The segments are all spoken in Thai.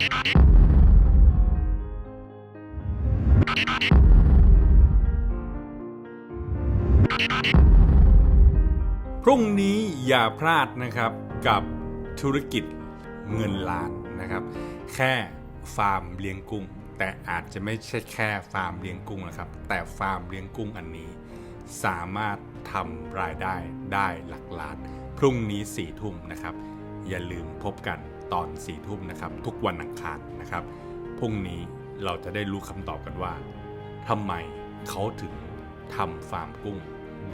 พรุ่งนี้อย่าพลาดนะครับกับธุรกิจเงินล้านนะครับ แค่ฟาร์มเลี้ยงกุ้ง แต่อาจจะไม่ใช่แค่ฟาร์มเลี้ยงกุ้งนะครับ แต่ฟาร์มเลี้ยงกุ้งอันนี้ สามารถทำรายได้ได้หลักล้าน พรุ่งนี้สี่ทุ่มนะครับ อย่าลืมพบกัน ตอนสี่ทุ่มนะครับ ทุกวันอังคารนะครับ พรุ่งนี้เราจะได้รู้คำตอบกันว่าทำไมเขาถึงทำฟาร์มกุ้ง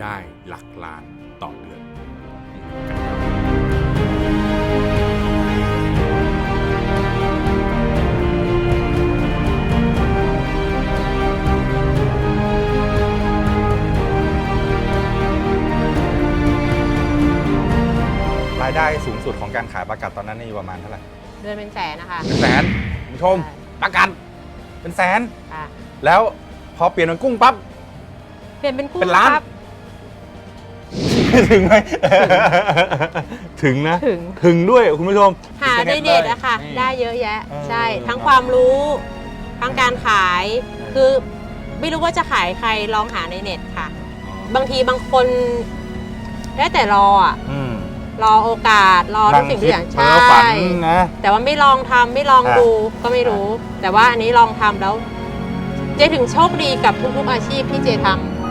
ได้หลักล้านต่อเดือน รายได้สูงสุดของการขายประกัดตอนนั้นนี่อยู่ประมาณเท่าไหร่เดือนเป็นแสนนะคะเป็นแสนคุณผู้ชมประกัดเป็นแสน ค่ะแล้วพอเปลี่ยนเป็นกุ้งปั๊บ เปลี่ยนเป็นกุ้งเป็นล้าน ครับ ถึงไหมถึงนะถึง ถึงด้วยคุณผู้ชม หาในเน็ตอะค่ะนี่ได้เยอะแยะ เออใช่ ทั้งครับความรู้ทั้งการขายเออคือไม่รู้ว่าจะขายใครลองหาในเน็ตค่ะ บางทีบางคนได้แต่รออะอืม รอโอกาสรอทุกสิ่งทุกอย่างนั่ใช่คิดเพ้อฝันนะ แต่ว่าไม่ลองทำไม่ลองอะดูก็ไม่รู้ แต่ว่าอันนี้ลองทำแล้ว เจถึงโชคดีกับทุกๆอาชีพที่เจทำ